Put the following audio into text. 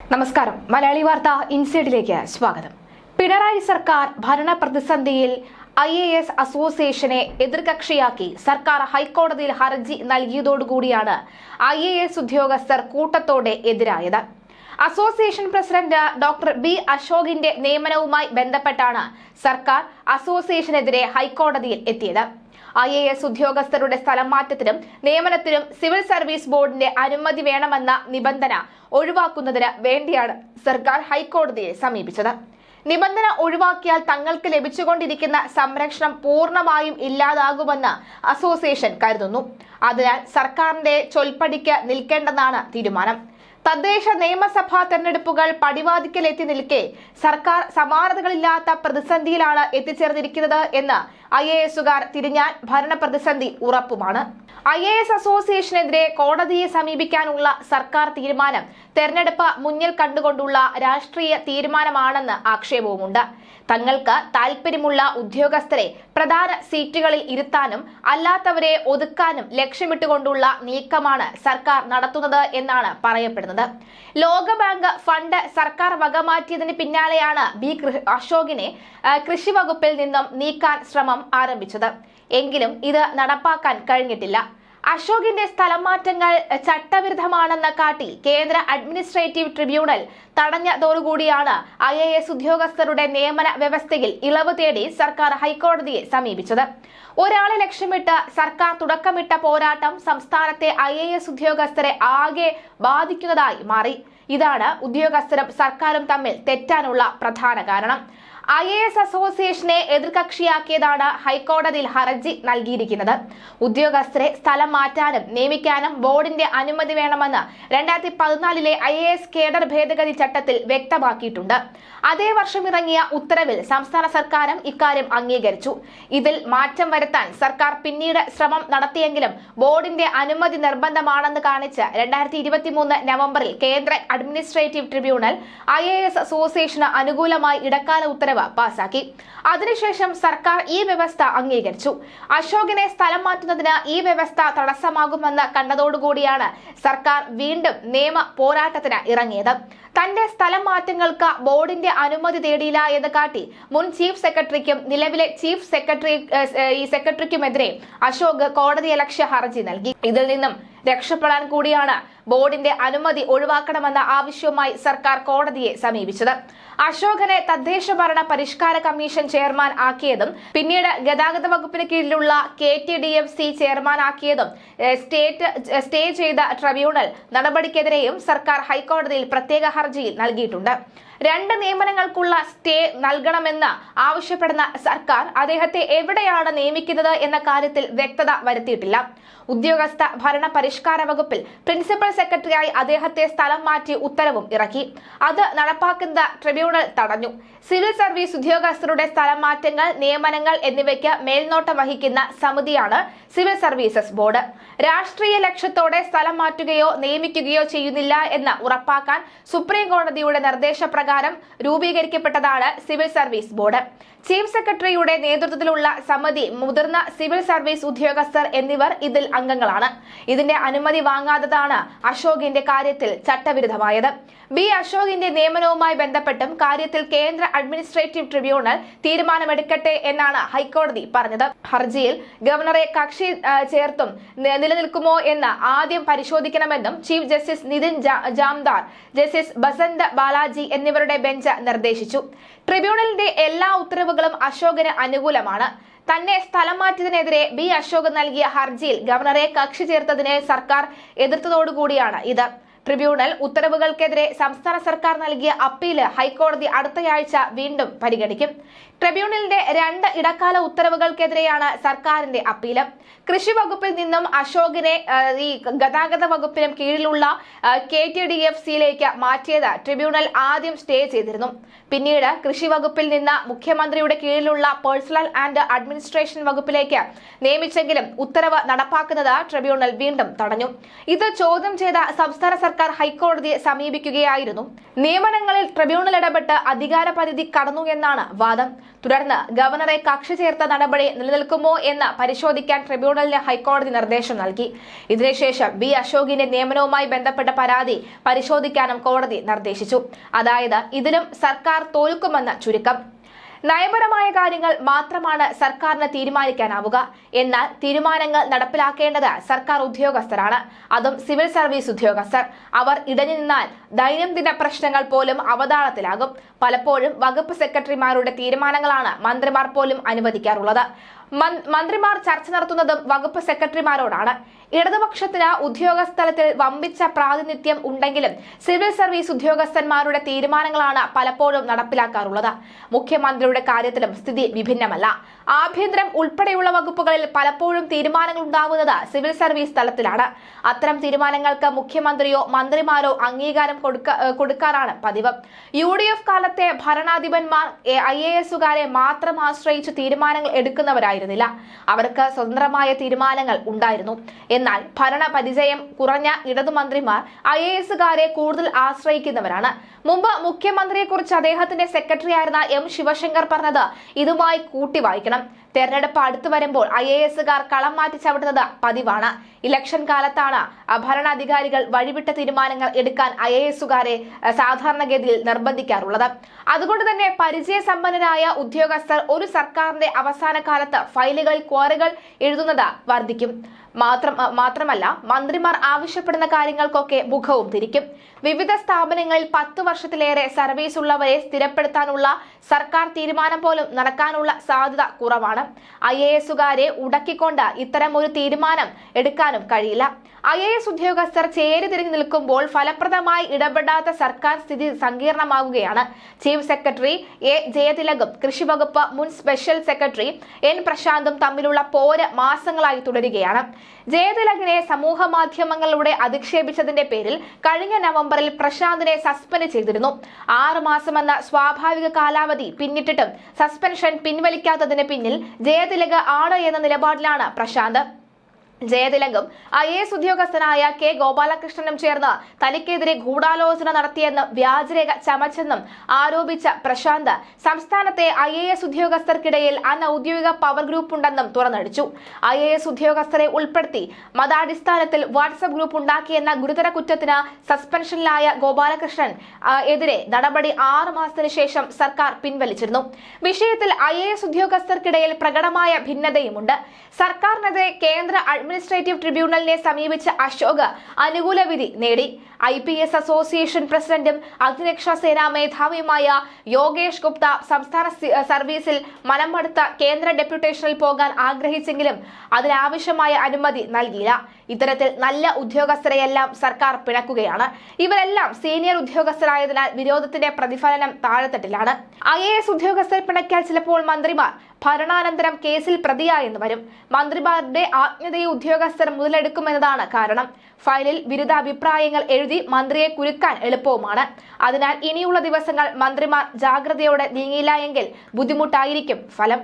നമസ്കാരം. മലയാളി വാർത്ത ഇൻസൈഡിലേക്ക് സ്വാഗതം. പിണറായി സർക്കാർ ഭരണ പ്രതിസന്ധിയിൽ ഐ എ എസ് അസോസിയേഷനെ എതിർകക്ഷിയാക്കി സർക്കാർ ഹൈക്കോടതിയിൽ ഹർജി നൽകിയതോടുകൂടിയാണ് ഐ എ എസ് ഉദ്യോഗസ്ഥർ കൂട്ടത്തോടെ എതിരായത്. അസോസിയേഷൻ പ്രസിഡന്റ് ഡോക്ടർ ബി അശോകിന്റെ നിയമനവുമായി ബന്ധപ്പെട്ടാണ് സർക്കാർ അസോസിയേഷനെതിരെ ഹൈക്കോടതിയിൽ എത്തിയത്. ഐ എ എസ് ഉദ്യോഗസ്ഥരുടെ സ്ഥലം മാറ്റത്തിനും നിയമനത്തിനും സിവിൽ സർവീസ് ബോർഡിന്റെ അനുമതി വേണമെന്ന നിബന്ധന ഒഴിവാക്കുന്നതിന് വേണ്ടിയാണ് സർക്കാർ ഹൈക്കോടതിയെ സമീപിച്ചത്. നിബന്ധന ഒഴിവാക്കിയാൽ തങ്ങൾക്ക് ലഭിച്ചുകൊണ്ടിരിക്കുന്ന സംരക്ഷണം പൂർണമായും ഇല്ലാതാകുമെന്ന് അസോസിയേഷൻ കരുതുന്നു. അതിനാൽ സർക്കാരിന്റെ ചൊൽപ്പടിക്ക് നിൽക്കേണ്ടെന്നാണ് തീരുമാനം. തദ്ദേശ നിയമസഭാ തെരഞ്ഞെടുപ്പുകൾ പടിവാദിക്കലെത്തി നിൽക്കെ സർക്കാർ സമാനതകളില്ലാത്ത പ്രതിസന്ധിയിലാണ് എത്തിച്ചേർന്നിരിക്കുന്നത് എന്ന് ഐ എ എസുകാർ തിരിഞ്ഞാൽ ഭരണപ്രതിസന്ധി ഉറപ്പുമാണ്. ഐ എ എസ് അസോസിയേഷനെതിരെ കോടതിയെ സമീപിക്കാനുള്ള സർക്കാർ തീരുമാനം തെരഞ്ഞെടുപ്പ് മുന്നിൽ കണ്ടുകൊണ്ടുള്ള രാഷ്ട്രീയ തീരുമാനമാണെന്ന് ആക്ഷേപവുമുണ്ട്. തങ്ങൾക്ക് താൽപ്പര്യമുള്ള ഉദ്യോഗസ്ഥരെ പ്രധാന സീറ്റുകളിൽ ഇരുത്താനും അല്ലാത്തവരെ ഒതുക്കാനും ലക്ഷ്യമിട്ടുകൊണ്ടുള്ള നീക്കമാണ് സർക്കാർ നടത്തുന്നത് എന്നാണ് പറയപ്പെടുന്നത്. ലോകബാങ്ക് ഫണ്ട് സർക്കാർ വകമാറ്റിയതിന് പിന്നാലെയാണ് ബി അശോകിനെ കൃഷി വകുപ്പിൽ നിന്നും നീക്കാൻ ശ്രമം ആരംഭിച്ചത്. എങ്കിലും ഇത് നടപ്പാക്കാൻ കഴിഞ്ഞിട്ടില്ല. അശോകിന്റെ സ്ഥലമാറ്റങ്ങൾ ചട്ടവിരുദ്ധമാണെന്ന് കാട്ടി കേന്ദ്ര അഡ്മിനിസ്ട്രേറ്റീവ് ട്രിബ്യൂണൽ തടഞ്ഞതോടുകൂടിയാണ് ഐ എ എസ് ഉദ്യോഗസ്ഥരുടെ നിയമന വ്യവസ്ഥയിൽ ഇളവ് തേടി സർക്കാർ ഹൈക്കോടതിയെ സമീപിച്ചത്. ഒരാളെ ലക്ഷ്യമിട്ട് സർക്കാർ തുടക്കമിട്ട പോരാട്ടം സംസ്ഥാനത്തെ ഐ എ എസ് ഉദ്യോഗസ്ഥരെ ആകെ ബാധിക്കുന്നതായി മാറി. ഇതാണ് ഉദ്യോഗസ്ഥരും സർക്കാരും തമ്മിൽ തെറ്റാനുള്ള പ്രധാന കാരണം. ഐ എ എസ് അസോസിയേഷനെ എതിർകക്ഷിയാക്കിയതാണ് ഹൈക്കോടതിയിൽ ഹർജി നൽകിയിരിക്കുന്നത്. ഉദ്യോഗസ്ഥരെ സ്ഥലം മാറ്റാനും നിയമിക്കാനും ബോർഡിന്റെ അനുമതി വേണമെന്ന് രണ്ടായിരത്തി പതിനാലിലെ ഐ എ എസ് കേഡർ ഭേദഗതി ചട്ടത്തിൽ വ്യക്തമാക്കിയിട്ടുണ്ട്. അതേ വർഷം ഇറങ്ങിയ ഉത്തരവിൽ സംസ്ഥാന സർക്കാരും ഇക്കാര്യം അംഗീകരിച്ചു. ഇതിൽ മാറ്റം വരുത്താൻ സർക്കാർ പിന്നീട് ശ്രമം നടത്തിയെങ്കിലും ബോർഡിന്റെ അനുമതി നിർബന്ധമാണെന്ന് കാണിച്ച് രണ്ടായിരത്തി നവംബറിൽ കേന്ദ്ര administrative tribunal I A S അസോസിയേഷന് അനുകൂലമായി ഇടക്കാല ഉത്തരവ് പാസാക്കി. അതിനുശേഷം സർക്കാർ ഈ വ്യവസ്ഥ അംഗീകരിച്ചു. അശോകിനെ സ്ഥലം മാറ്റുന്നതിന് ഈ വ്യവസ്ഥ തടസ്സമാകുമെന്ന് കണ്ടതോടുകൂടിയാണ് സർക്കാർ വീണ്ടും നിയമ പോരാട്ടത്തിന് ഇറങ്ങിയത്. തന്റെ സ്ഥലം മാറ്റങ്ങൾക്ക് ബോർഡിന്റെ അനുമതി തേടിയില്ല എന്ന് കാട്ടി മുൻ ചീഫ് സെക്രട്ടറിക്കും നിലവിലെ ചീഫ് സെക്രട്ടറി ഈ സെക്രട്ടറിക്കുമെതിരെ അശോക് കോടതിയലക്ഷ്യ ഹർജി നൽകി. ഇതിൽ നിന്നും രക്ഷപ്പെടാൻ കൂടിയാണ് ബോർഡിന്റെ അനുമതി ഒഴിവാക്കണമെന്ന ആവശ്യവുമായി സർക്കാർ കോടതിയെ സമീപിച്ചത്. അശോകനെ തദ്ദേശ ഭരണ പരിഷ്കാര കമ്മീഷൻ ചെയർമാൻ ആക്കിയതും പിന്നീട് ഗതാഗത വകുപ്പിന് കീഴിലുള്ള K T D F C ഏഹ്, സ്റ്റേറ്റ് സ്റ്റേ ചെയ്ത ട്രിബ്യൂണൽ നടപടിക്കെതിരെയും സർക്കാർ ഹൈക്കോടതിയിൽ പ്രത്യേക ഹർജിയിൽ നൽകിയിട്ടുണ്ട്. രണ്ട് നിയമനങ്ങൾക്കുള്ള സ്റ്റേ നൽകണമെന്ന് ആവശ്യപ്പെടുന്ന സർക്കാർ അദ്ദേഹത്തെ എവിടെയാണ് നിയമിക്കുന്നത് എന്ന കാര്യത്തിൽ വ്യക്തത വരുത്തിയിട്ടില്ല. ഉദ്യോഗസ്ഥ ഭരണ പരിഷ്കാര വകുപ്പിൽ പ്രിൻസിപ്പൽ സെക്രട്ടറിയായി അദ്ദേഹത്തെ സ്ഥലം മാറ്റി ഉത്തരവും ഇറക്കി. അത് നടപ്പാക്കുന്ന ട്രിബ്യൂണൽ തടഞ്ഞു. സിവിൽ സർവീസ് ഉദ്യോഗസ്ഥരുടെ സ്ഥലം മാറ്റങ്ങൾ നിയമനങ്ങൾ എന്നിവയ്ക്ക് മേൽനോട്ടം വഹിക്കുന്ന സമിതിയാണ് സിവിൽ സർവീസസ് ബോർഡ്. രാഷ്ട്രീയ ലക്ഷ്യത്തോടെ സ്ഥലം മാറ്റുകയോ നിയമിക്കുകയോ ചെയ്യുന്നില്ല എന്ന് ഉറപ്പാക്കാൻ സുപ്രീം കോടതിയുടെ നിർദ്ദേശപ്രകാരം രൂപീകരിക്കപ്പെട്ടതാണ് civil service board. Chief secretary നേതൃത്വത്തിലുള്ള സമിതി മുതിർന്ന സിവിൽ സർവീസ് ഉദ്യോഗസ്ഥർ എന്നിവർ ഇതിൽ അംഗങ്ങളാണ്. ഇതിന്റെ അനുമതി വാങ്ങാത്തതാണ് അശോകിന്റെ കാര്യത്തിൽ ചട്ടവിരുദ്ധമായത്. ബി അശോകിന്റെ നിയമനവുമായി ബന്ധപ്പെട്ടും കാര്യത്തിൽ കേന്ദ്ര അഡ്മിനിസ്ട്രേറ്റീവ് ട്രിബ്യൂണൽ തീരുമാനമെടുക്കട്ടെ എന്നാണ് ഹൈക്കോടതി പറഞ്ഞത്. ഹർജിയിൽ ഗവർണറെ കക്ഷി ചേർത്തും നിലനിൽക്കുമോ എന്ന് ആദ്യം പരിശോധിക്കണമെന്നും chief justice Nitin Jamdar justice Basant Balaji എന്നിവരുടെ ബെഞ്ച് നിർദ്ദേശിച്ചു. ട്രിബ്യൂണലിന്റെ എല്ലാ ഉത്തരവുകളും അശോകിന് അനുകൂലമാണ്. തന്നെ സ്ഥലം മാറ്റിയതിനെതിരെ ബി അശോക് നൽകിയ ഹർജിയിൽ ഗവർണറെ കക്ഷി ചേർത്തതിനെ സർക്കാർ എതിർത്തതോടുകൂടിയാണ് ഇത്. ട്രിബ്യൂണൽ ഉത്തരവുകൾക്കെതിരെ സംസ്ഥാന സർക്കാർ നൽകിയ അപ്പീൽ ഹൈക്കോടതി അടുത്തയാഴ്ച വീണ്ടും പരിഗണിക്കും. ട്രിബ്യൂണലിന്റെ രണ്ട് ഇടക്കാല ഉത്തരവുകൾക്കെതിരെയാണ് സർക്കാരിന്റെ അപ്പീൽ. കൃഷി വകുപ്പിൽ നിന്നും അശോകിനെ ഈ ഗതാഗത വകുപ്പിനും കീഴിലുള്ള കെ ടി ഡി എഫ് സിയിലേക്ക് മാറ്റിയത് ട്രിബ്യൂണൽ ആദ്യം സ്റ്റേ ചെയ്തിരുന്നു. പിന്നീട് കൃഷി വകുപ്പിൽ നിന്ന് മുഖ്യമന്ത്രിയുടെ കീഴിലുള്ള പേഴ്സണൽ ആൻഡ് അഡ്മിനിസ്ട്രേഷൻ വകുപ്പിലേക്ക് നിയമിച്ചെങ്കിലും ഉത്തരവ് നടപ്പാക്കുന്നത് ട്രിബ്യൂണൽ വീണ്ടും തടഞ്ഞു. ഇത് ചോദ്യം ചെയ്ത സംസ്ഥാന സർക്കാർ ഹൈക്കോടതിയെ സമീപിക്കുകയായിരുന്നു. നിയമനങ്ങളിൽ ട്രിബ്യൂണൽ ഇടപെട്ട് അധികാര പരിധി കടന്നു എന്നാണ് വാദം. തുടർന്ന് ഗവർണറെ കക്ഷി ചേർത്ത നടപടി നിലനിൽക്കുമോ എന്ന് പരിശോധിക്കാൻ ട്രിബ്യൂണലിന് ഹൈക്കോടതി നിർദ്ദേശം നൽകി. ഇതിനുശേഷം ബി അശോകിന്റെ നിയമനവുമായി ബന്ധപ്പെട്ട പരാതി പരിശോധിക്കാനും കോടതി നിർദ്ദേശിച്ചു. അതായത് ഇതിലും സർക്കാർ തോൽക്കുമെന്ന് ചുരുക്കം. നയപരമായ കാര്യങ്ങൾ മാത്രമാണ് സർക്കാരിന് തീരുമാനിക്കാനാവുക. എന്നാൽ തീരുമാനങ്ങൾ നടപ്പിലാക്കേണ്ടത് സർക്കാർ ഉദ്യോഗസ്ഥരാണ്. അതും സിവിൽ സർവീസ് ഉദ്യോഗസ്ഥർ. അവർ ഇടഞ്ഞു നിന്നാൽ ദൈനംദിന പ്രശ്നങ്ങൾ പോലും അവതാളത്തിലാകും. പലപ്പോഴും വകുപ്പ് സെക്രട്ടറിമാരുടെ തീരുമാനങ്ങളാണ് മന്ത്രിമാർ പോലും അനുവദിക്കാറുള്ളത്. മന്ത്രിമാർ ചർച്ച നടത്തുന്നതും വകുപ്പ് സെക്രട്ടറിമാരോടാണ്. ഇടതുപക്ഷത്തിന് ഉദ്യോഗസ്ഥലത്തിൽ വമ്പിച്ച പ്രാതിനിധ്യം ഉണ്ടെങ്കിലും സിവിൽ സർവീസ് ഉദ്യോഗസ്ഥന്മാരുടെ തീരുമാനങ്ങളാണ് പലപ്പോഴും നടപ്പിലാക്കാറുള്ളത്. മുഖ്യമന്ത്രിയുടെ കാര്യത്തിലും സ്ഥിതി വിഭിന്നമല്ല. ആഭ്യന്തരം ഉൾപ്പെടെയുള്ള വകുപ്പുകളിൽ പലപ്പോഴും തീരുമാനങ്ങൾ ഉണ്ടാവുന്നത് സിവിൽ സർവീസ് തലത്തിലാണ്. അത്തരം തീരുമാനങ്ങൾക്ക് മുഖ്യമന്ത്രിയോ മന്ത്രിമാരോ അംഗീകാരം കൊടുക്ക കൊടുക്കാറാണ് പതിവ്. യു കാലത്തെ ഭരണാധിപന്മാർ ഐ എ എസുകാരെ മാത്രം ആശ്രയിച്ച് തീരുമാനങ്ങൾ എടുക്കുന്നവരായിരുന്നില്ല. അവർക്ക് സ്വതന്ത്രമായ തീരുമാനങ്ങൾ ഉണ്ടായിരുന്നു. എന്നാൽ ഭരണ പരിചയം കുറഞ്ഞ ഇടതുമന്ത്രിമാർ ഐ എ എസുകാരെ കൂടുതൽ ആശ്രയിക്കുന്നവരാണ്. മുമ്പ് മുഖ്യമന്ത്രിയെക്കുറിച്ച് അദ്ദേഹത്തിന്റെ സെക്രട്ടറി ആയിരുന്ന എം ശിവശങ്കർ പറഞ്ഞത് ഇതുമായി കൂട്ടി വായിക്കണം. olarak തെരഞ്ഞെടുപ്പ് അടുത്തു വരുമ്പോൾ ഐ എ എസുകാർ കളം മാറ്റി ചവിട്ടുന്നത് പതിവാണ്. ഇലക്ഷൻ കാലത്താണ് ഭരണാധികാരികൾ വഴിവിട്ട തീരുമാനങ്ങൾ എടുക്കാൻ ഐ എ എസുകാരെ സാധാരണഗതിയിൽ നിർബന്ധിക്കാറുള്ളത്. അതുകൊണ്ട് തന്നെ പരിചയസമ്പന്നരായ ഉദ്യോഗസ്ഥർ ഒരു സർക്കാരിന്റെ അവസാന കാലത്ത് ഫയലുകൾ ക്വാറികൾ എഴുതുന്നത് വർദ്ധിക്കും. മാത്രം മാത്രമല്ല മന്ത്രിമാർ ആവശ്യപ്പെടുന്ന കാര്യങ്ങൾക്കൊക്കെ മുഖവും തിരിക്കും. വിവിധ സ്ഥാപനങ്ങളിൽ പത്ത് വർഷത്തിലേറെ സർവീസ് ഉള്ളവരെ സ്ഥിരപ്പെടുത്താനുള്ള സർക്കാർ തീരുമാനം പോലും നടക്കാനുള്ള സാധ്യത കുറവാണ്. ഐ എ എസുകാരെ ഉടക്കിക്കൊണ്ട് ഇത്തരം ഒരു തീരുമാനം എടുക്കാനും കഴിയില്ല. ഐ എ എസ് ഉദ്യോഗസ്ഥർ ചേരിതിരിഞ്ഞു നിൽക്കുമ്പോൾ ഫലപ്രദമായി ഇടപെടാത്ത സർക്കാർ സ്ഥിതി സങ്കീർണമാകുകയാണ്. ചീഫ് സെക്രട്ടറി എ ജയതിലകും കൃഷിവകുപ്പ് മുൻ സ്പെഷ്യൽ സെക്രട്ടറി എൻ പ്രശാന്തും തമ്മിലുള്ള പോര് മാസങ്ങളായി തുടരുകയാണ്. ജയതിലകിനെ സമൂഹ മാധ്യമങ്ങളിലൂടെ അധിക്ഷേപിച്ചതിന്റെ പേരിൽ കഴിഞ്ഞ നവംബറിൽ പ്രശാന്തിനെ സസ്പെൻഡ് ചെയ്തിരുന്നു. ആറുമാസമെന്ന സ്വാഭാവിക കാലാവധി പിന്നിട്ടിട്ടും സസ്പെൻഷൻ പിൻവലിക്കാത്തതിന് പിന്നിൽ ജയതിലക് ആണ് എന്ന നിലപാടിലാണ് പ്രശാന്ത്. ജയതിലകും ഐ എ എസ് ഉദ്യോഗസ്ഥനായ കെ ഗോപാലകൃഷ്ണനും ചേർന്ന് തനിക്കെതിരെ ഗൂഢാലോചന നടത്തിയെന്ന് വ്യാജരേഖ ചമച്ചെന്നും ആരോപിച്ച പ്രശാന്ത് സംസ്ഥാനത്തെ ഐ എ എസ് ഉദ്യോഗസ്ഥർക്കിടയിൽ അനൌദ്യോഗിക പവർ ഗ്രൂപ്പ് ഉണ്ടെന്നും തുറന്നടിച്ചു. ഐ എ എസ് ഉദ്യോഗസ്ഥരെ ഉൾപ്പെടുത്തി മതാടിസ്ഥാനത്തിൽ വാട്സപ്പ് ഗ്രൂപ്പ് ഉണ്ടാക്കിയെന്ന ഗുരുതര കുറ്റത്തിന് സസ്പെൻഷനിലായ ഗോപാലകൃഷ്ണൻ എതിരെ നടപടി ആറു മാസത്തിന് ശേഷം സർക്കാർ പിൻവലിച്ചിരുന്നു. വിഷയത്തിൽ ഐ എ എസ് ഉദ്യോഗസ്ഥർക്കിടയിൽ പ്രകടമായ ഭിന്നതയുമുണ്ട്. സർക്കാരിനെതിരെ കേന്ദ്ര അഡ്മിനിസ്ട്രേറ്റീവ് ട്രിബ്യൂണലിനെ സമീപിച്ച അശോക് അനുകൂല വിധി നേടി. ഐ പി എസ് അസോസിയേഷൻ പ്രസിഡന്റും അഗ്നിരക്ഷാ സേനാ മേധാവിയുമായ യോഗേഷ് ഗുപ്ത സംസ്ഥാന സർവീസിൽ മനംമടുത്ത കേന്ദ്ര ഡെപ്യൂട്ടേഷനിൽ പോകാൻ ആഗ്രഹിച്ചെങ്കിലും അതിനാവശ്യമായ അനുമതി നൽകിയില്ല. ഇത്തരത്തിൽ നല്ല ഉദ്യോഗസ്ഥരെയെല്ലാം സർക്കാർ പിണക്കുകയാണ്. ഇവരെല്ലാം സീനിയർ ഉദ്യോഗസ്ഥരായതിനാൽ വിരോധത്തിന്റെ പ്രതിഫലനം താഴെത്തട്ടിലാണ്. ഐ എ എസ് ഉദ്യോഗസ്ഥരെ പിണക്കിയാൽ ചിലപ്പോൾ മന്ത്രിമാർ ഭരണാനന്തരം കേസിൽ പ്രതിയായെന്ന് വരും. മന്ത്രിമാരുടെ ആജ്ഞതയെ ഉദ്യോഗസ്ഥർ മുതലെടുക്കുമെന്നതാണ് കാരണം. ഫയലിൽ വിരുദ്ധ അഭിപ്രായങ്ങൾ എഴുതി മന്ത്രിയെ കുരുക്കാൻ എളുപ്പവുമാണ്. അതിനാൽ ഇനിയുള്ള ദിവസങ്ങൾ മന്ത്രിമാർ ജാഗ്രതയോടെ നീങ്ങിയില്ല എങ്കിൽ ബുദ്ധിമുട്ടായിരിക്കും ഫലം.